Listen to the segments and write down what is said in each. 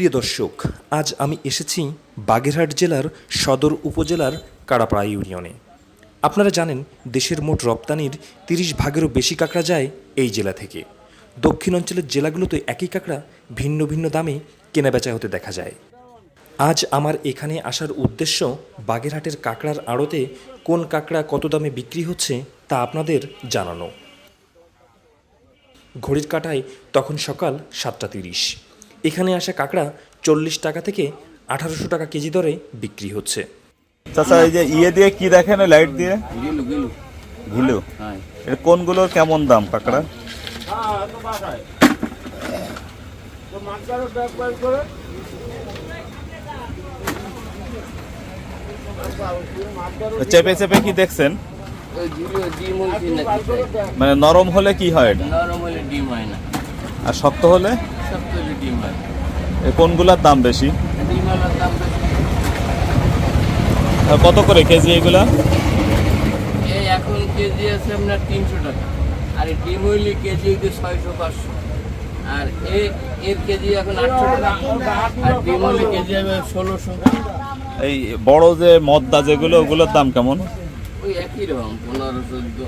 প্রিয় দর্শক, আজ আমি এসেছি বাগেরহাট জেলার সদর উপজেলার কাড়াপাড়া ইউনিয়নে। আপনারা জানেন, দেশের মোট রপ্তানির তিরিশ ভাগেরও বেশি কাঁকড়া যায় এই জেলা থেকে। দক্ষিণ অঞ্চলের জেলাগুলোতে একই কাঁকড়া ভিন্ন ভিন্ন দামে কেনাবেচা হতে দেখা যায়। আজ আমার এখানে আসার উদ্দেশ্য বাগেরহাটের কাঁকড়ার আড়তে কোন কাঁকড়া কত দামে বিক্রি হচ্ছে তা আপনাদের জানানো। ঘড়ির কাঁটায় তখন সকাল সাতটা তিরিশ। এখানে আসা কাঁকড়া চল্লিশ টাকা থেকে আঠারোশো টাকা কেজি দরে বিক্রি হচ্ছে। চাচা এই যে ইয়ে দিয়ে কি দেখেন লাইট দিয়ে? ঘিলু এর কোনগুলোর কেমন দাম কাঁকড়া? চেপে চেপে কি দেখছেন? মানে নরম হলে কি হয় এটা? নরম হলে ডিম হয় না। আর শক্ত হলে? শক্ত হলে ডিম হয়। কোনগুলার দাম বেশি? ডিম দাম বেশি। কত করে কেজি এগুলা? এই এখন কেজি আছে আপনার তিনশো টাকা। আর এই ডিম হইলে কেজি হইতে ছয়শো পাঁচশো। আর এ এর কেজি এখন আটশো টাকা। আর ডিম হইলে কেজি হবে ষোলোশো। এই বড় যে মদ্দা যেগুলো ওগুলোর দাম কেমন? ওই একই রকম পনেরো চোদ্দ।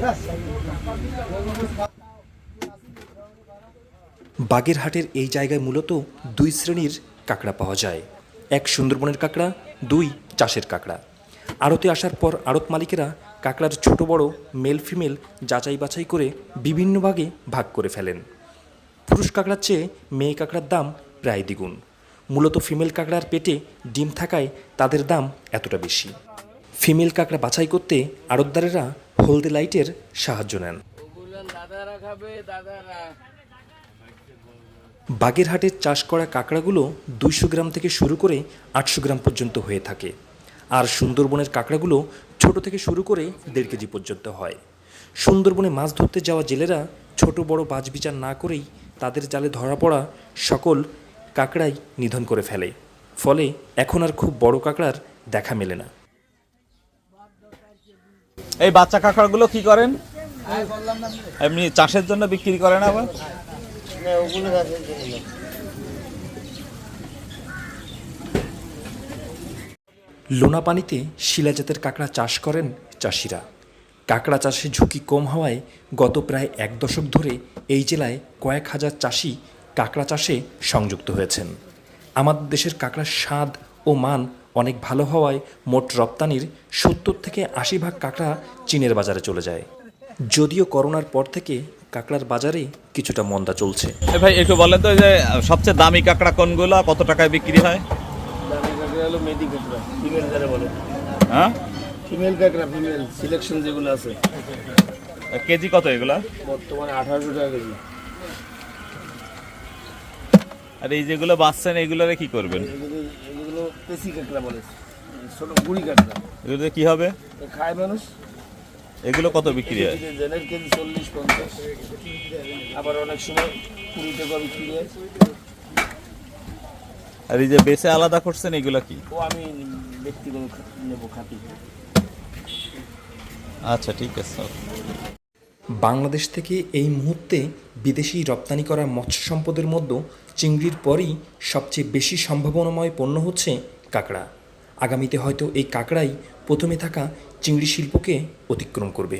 বাগেরহাটের এই জায়গায় মূলত দুই শ্রেণির কাঁকড়া পাওয়া যায়। এক সুন্দরবনের কাঁকড়া, দুই চাষের কাঁকড়া। আড়তে আসার পর আড়ত মালিকেরা কাঁকড়ার ছোট বড় মেল ফিমেল যাচাই বাছাই করে বিভিন্ন ভাগে ভাগ করে ফেলেন। পুরুষ কাঁকড়ার চেয়ে মেয়ে কাঁকড়ার দাম প্রায় দ্বিগুণ। মূলত ফিমেল কাঁকড়ার পেটে ডিম থাকায় তাদের দাম এতটা বেশি। ফিমেল কাঁকড়া বাছাই করতে আড়তদারেরা হলদে লাইটের সাহায্য নেন। দাদারা খাবে, দাদারা বাগেরহাটের চাষ করা কাঁকড়াগুলো দুইশো গ্রাম থেকে শুরু করে আটশো গ্রাম পর্যন্ত হয়ে থাকে। আর সুন্দরবনের কাঁকড়াগুলো ছোট থেকে শুরু করে দেড় কেজি পর্যন্ত হয়। সুন্দরবনে মাছ ধরতে যাওয়া জেলেরা ছোট বড় বাজ বিচার না করেই তাদের জালে ধরা পড়া সকল কাঁকড়াই নিধন করে ফেলে। ফলে এখন আর খুব বড় কাঁকড়ার দেখা মেলে না। এই বাচ্চা কাঁকড়াগুলো কি করেন? এমনি চাষের জন্য বিক্রি করেন আবার? লোনা পানিতে শিলাজাতের কাঁকড়া চাষ করেন চাষিরা। কাঁকড়া চাষে ঝুঁকি কম হওয়ায় গত প্রায় এক দশক ধরে এই জেলায় কয়েক হাজার চাষি কাঁকড়া চাষে সংযুক্ত হয়েছেন। আমাদের দেশের কাঁকড়ার স্বাদ ও মান অনেক ভালো হওয়ায় মোট রপ্তানির সত্তর থেকে আশি ভাগ কাঁকড়া চীনের বাজারে চলে যায়। যদিও করোনার পর থেকে কাঁকড়ার বাজারে কিছুটা মন্দা চলছে। এ ভাই একটু বলেন তো যে সবচেয়ে দামি কাঁকড়া কোনগুলো কত টাকায় বিক্রি হয়? দামি কাঁকড়া হলো মেদি কাঁকড়া ফিমেল যারা বলে। হ্যাঁ? ফিমেল কাঁকড়া ফিমেল সিলেকশন যেগুলো আছে। কেজি কত এগুলা? বর্তমানে আঠারোশো টাকা কেজি। আর এই যেগুলো বাঁচছেন এগুলোরে কি করবেন? এগুলো এগুলো পেশি কাঁকড়া বলে ছোট গুড়ি কাঁকড়া। এগুলোতে কি হবে? খায় মানুষ। এগুলো কত বিক্রি হয়? কেজি জেনের কেজি চল্লিশ পঞ্চাশ। আবার অনেক সময় কুড়ি টাকা বিক্রি হয়। আর এই যে বেছে আলাদা করছেন এগুলো কি? ও আমি ব্যক্তিগত খা- খাতি আচ্ছা ঠিক আছে। বাংলাদেশ থেকে এই মুহূর্তে বিদেশি রপ্তানি করা মৎস্য সম্পদের মধ্যে চিংড়ির পরই সবচেয়ে বেশি সম্ভাবনাময় পণ্য হচ্ছে কাঁকড়া। আগামীতে হয়তো এই কাঁকড়াই প্রথমে থাকা চিংড়ি শিল্পকে অতিক্রম করবে।